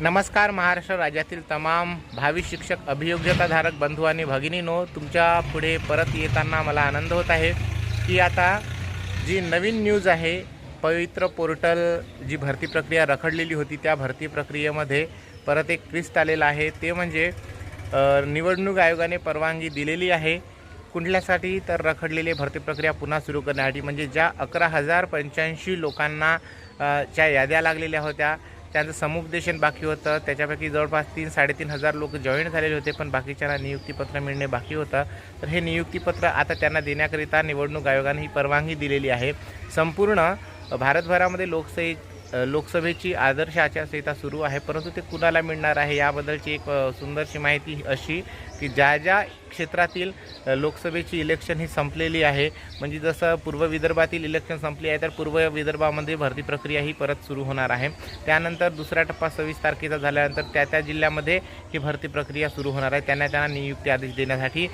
नमस्कार महाराष्ट्र राज्यातील तमाम भावी शिक्षक अभियोग्यताधारक बंधू आणि भगिनीनो तुमच्यापुढे परत येताना मला आनंद होत आहे की आता जी नवीन न्यूज आहे पवित्र पोर्टल जी भरती प्रक्रिया रखडलेली होती त्या भरती प्रक्रियेमध्ये परत एक ट्विस्ट आलेलं आहे. ते म्हणजे निवडणूक आयोगाने परवानगी दिलेली आहे. कुठल्यासाठी तर रखडलेली भरती प्रक्रिया पुन्हा सुरू करण्यासाठी. म्हणजे ज्या अकरा हजार पंच्याऐंशी लोकांना च्या याद्या लागलेल्या होत्या त्यांचं समुपदेशन बाकी होतं. त्याच्यापैकी जवळपास तीन साडेतीन हजार लोक जॉईन झालेले होते पण बाकीच्यांना नियुक्तीपत्र मिळणे बाकी होतं. तर हे नियुक्तीपत्र आता त्यांना देण्याकरिता निवडणूक आयोगाने ही परवानगी दिलेली आहे. संपूर्ण भारतभरामध्ये लोकशाही लोकसभेची आदर्श आचारसंहिता सुरू आहे परंतु ते कुणाला मिळणार आहे याबद्दलची एक सुंदरशी माहिती अशी की ज्या ज्या क्षेत्रातील लोकसभेची इलेक्शन ही संपलेली आहे म्हणजे जसं पूर्व विदर्भातील इलेक्शन संपली आहे तर पूर्व विदर्भामध्ये भरती प्रक्रिया ही परत सुरू होणार आहे. त्यानंतर दुसरा टप्पा सव्वीस तारखेचा झाल्यानंतर त्या त्या जिल्ह्यामध्ये ही भरती प्रक्रिया सुरू होणार आहे. त्यांना त्यांना नियुक्ती आदेश देण्यासाठी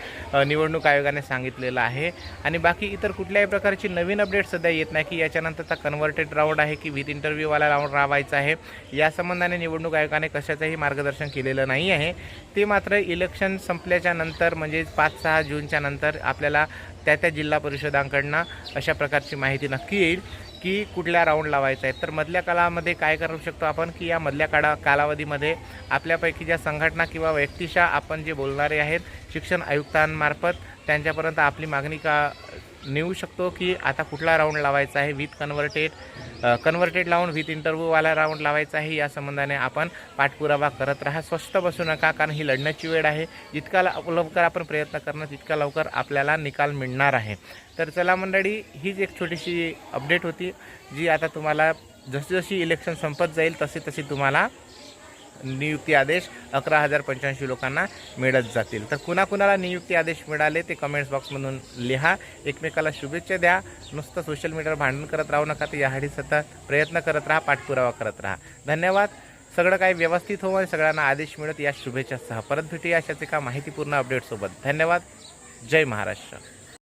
निवडणूक आयोगाने सांगितलेलं आहे. आणि बाकी इतर कुठल्याही प्रकारची नवीन अपडेट सध्या येत नाही की याच्यानंतरचा कन्व्हर्टेड राऊंड आहे की विथ इंटरव्ह्यू इंटरव्ह्यूवाला राऊंड रावायचा आहे. या संबंधाने निवडणूक आयोगाने कशाचंही मार्गदर्शन केलेलं नाही आहे. ते मात्र इलेक्शन संपल्याच्या नंतर म्हणजे पाच सहा जूनच्या नंतर आपल्याला त्या त्या जिल्हा परिषदांकडनं अशा प्रकारची माहिती नक्की येईल की कुठल्या राऊंड लावायचा आहे. तर मधल्या काळामध्ये काय करू शकतो आपण? की या मधल्या काळा कालावधीमध्ये आपल्यापैकी ज्या संघटना किंवा व्यक्तिशा आपण जे बोलणारे आहेत शिक्षण आयुक्तांमार्फत त्यांच्यापर्यंत आपली मागणी का नेऊ शकतो की आता कुठला राऊंड लावायचा आहे विथ कन्व्हर्टेड कन्व्हर्टेड लावून विथ इंटरव्ह्यूवाला राऊंड लावायचा आहे या संबंधाने आपण पाठपुरावा करत राहा. स्वस्त बसू नका कारण ही लढण्याची वेळ आहे. जितका लवकर आपण प्रयत्न करणं तितका लवकर आपल्याला निकाल मिळणार आहे. तर चला मंडळी हीच एक छोटीशी अपडेट होती जी आता तुम्हाला जशी जशी इलेक्शन संपत जाईल तसे तसे तुम्हाला नियुक्ती आदेश अकरा हजार पंच्याऐंशी लोकांना मिळत जातील. तर कुणाकुणाला नियुक्ती आदेश मिळाले ते कमेंट्स बॉक्समधून लिहा. एकमेकाला शुभेच्छा द्या. नुसतं सोशल मीडियावर भांडण करत राहू नका. तर यासाठी सतत प्रयत्न करत राहा पाठपुरावा करत राहा. धन्यवाद. सगळं काही व्यवस्थित हो आणि सगळ्यांना आदेश मिळत या शुभेच्छासह परत भेटूया अशाच एका माहितीपूर्ण अपडेटसोबत धन्यवाद. जय महाराष्ट्र.